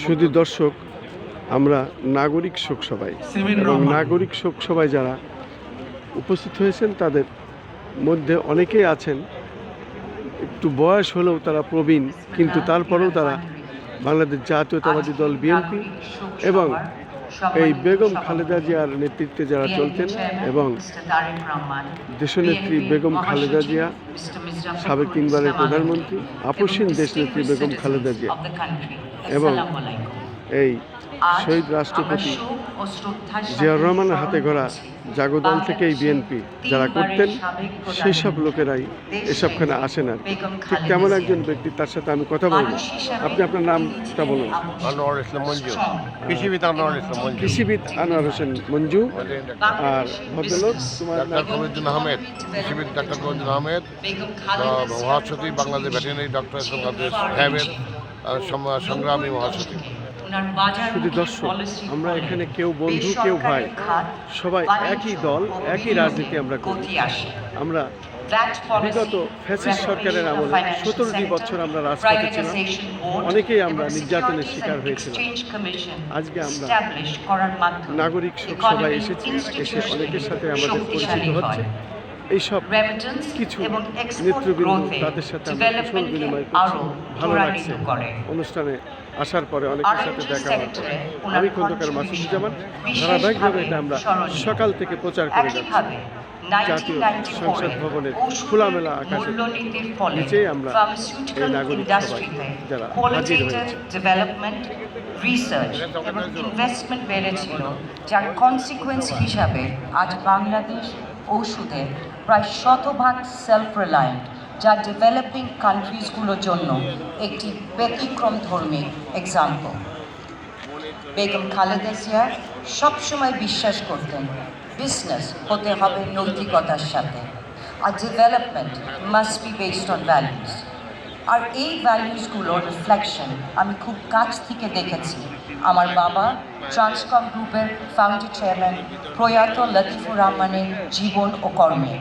শুধু দর্শক আমরা নাগরিক শোক সভায় এবং নাগরিক শোক সভায় যারা উপস্থিত হয়েছেন তাদের মধ্যে অনেকেই আছেন। একটু বয়স হলেও তারা প্রবীণ কিন্তু তারপরেও তারা বাংলাদেশ জাতীয়তাবাদী দল বিএনপি এবং এই বেগম খালেদা জিয়ার নেতৃত্বে যারা চলছেন এবং দেশনেত্রী বেগম খালেদা জিয়া সাবেক তিনবারের প্রধানমন্ত্রী আপসীন দেশনেত্রী বেগম খালেদা জিয়া। এবং এই শহীদ রাষ্ট্রপতি জিয়াউর রহমানের হাতে গড়া জাগদল থেকেই বিএনপি যারা করতেন সেই সব লোকেরাই এসবখানে আসেন আর ঠিক তেমন একজন ব্যক্তি তার সাথে আমি কথা বলব। আপনি আপনার নামটা বলুন। আনোয়ার ইসলাম মঞ্জু। কৃষিবিদ আনোয়ার ইসলাম মঞ্জু। কৃষিবিদ আনোয়ার হোসেন মঞ্জু আর ভদ্রলোক তোমার ডাক্তার কবিরুদ্দিন আহমেদ কৃষিবিদ ডাক্তার কবিরুদ্দিন আহমেদ মহাসচিব বাংলাদেশ ভেটেরিনারি ডক্টর বাংলাদেশ হ্যাবের সংগ্রামী মহাসচিব। শুধু দর্শক আমরা এখানে কেউ বন্ধু কেউ ভাই সবাই একই দল একই রাজনীতি আমরা করি। আমরা বিগত ফ্যাসিস্ট সরকারের আমলে সতেরোটি বছর আমরা রাজপথে ছিলাম। অনেকেই আমরা নির্যাতনের শিকার হয়েছিলাম। আজকে আমরা নাগরিক সভায় এসেছি এসে অনেকের সাথে আমাদের পরিচিত হচ্ছে। এইসব কিছু নেতৃবৃন্দ তাদের সাথে কুশল বিনিময় করছি। ভালো লাগছে। অনুষ্ঠানে আসার পরে অনেকের সাথে দেখা হচ্ছে আমি খন্দকার মাসুদুজ্জামান ধারাবাহিকভাবে এটা আমরা সকাল থেকে প্রচার করে যাচ্ছি। জাতীয় সংসদ ভবনের খোলামেলা আকাশে নিচেই আমরা এই নাগরিক সভায় যারা হাজির হয়েছে। রিসার্চ এবং ইনভেস্টমেন্ট বেড়েছিল যার কনসিকুয়েন্স হিসাবে আজ বাংলাদেশ ঔষধে প্রায় শতভাগ সেলফ রিলায়েন্ট যা ডেভেলপিং কান্ট্রিজগুলোর জন্য একটি ব্যতিক্রম ধর্মী এক্সাম্পল বেগম খালেদা জিয়া সবসময় বিশ্বাস করতেন বিজনেস হতে হবে নৈতিকতার সাথে, আর development must be based on values আর এই ভ্যালুসগুলোর রিফ্লেকশন আমি খুব কাছ থেকে দেখেছি। আমার বাবা ট্রান্সকম গ্রুপের ফাউন্ডার চেয়ারম্যান প্রয়াত লতিফুর রহমানের জীবন ও কর্মে।